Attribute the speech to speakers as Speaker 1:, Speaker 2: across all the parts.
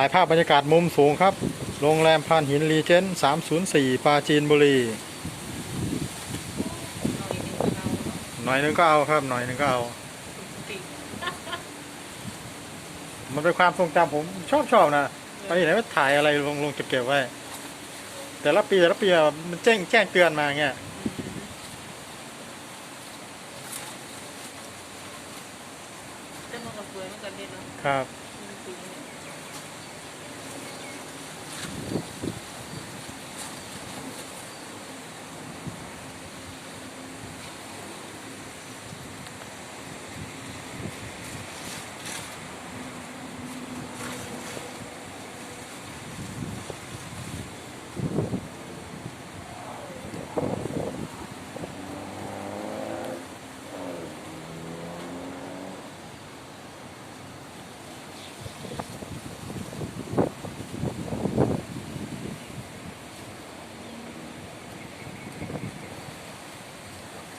Speaker 1: ถ่ายภาพบรรยากาศมุมสูงครับ โรงแรมพานหินรีเจนต์304ปราจีนบุรี หน่อยหนึงก็เอาครับ หน่อยหนึงก็เอา มันเป็นความทรงจำผมชอบชอบนะ ไปไหนก็ถ่ายอะไรลงลงเก็บๆไว้ แต่ละปีแต่ละปีอะมันแจ้งแจ้งเตือนมาเงี้ย
Speaker 2: แต่มันก็สวยเหมือนกันเด็ดเนาะ
Speaker 1: ครับ
Speaker 2: จริงๆเนี่ย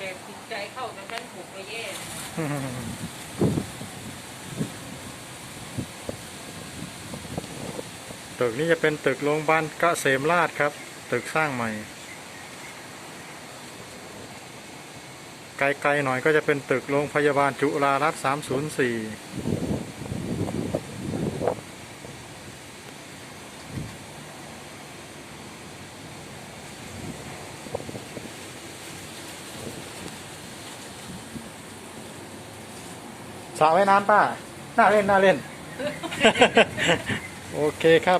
Speaker 2: แต่จิตใจ เข้ากับฉันผูกไปแย่
Speaker 1: ตึกนี้จะเป็นตึกโรงพยาบาลเกษมราชครับ ตึกสร้างใหม่ ไกลๆหน่อยก็จะเป็นตึกโรงพยาบาลจุฬารัตน์304 สระว่ายน้ำป้า น่าเล่นน่าเล่น โอเคครับ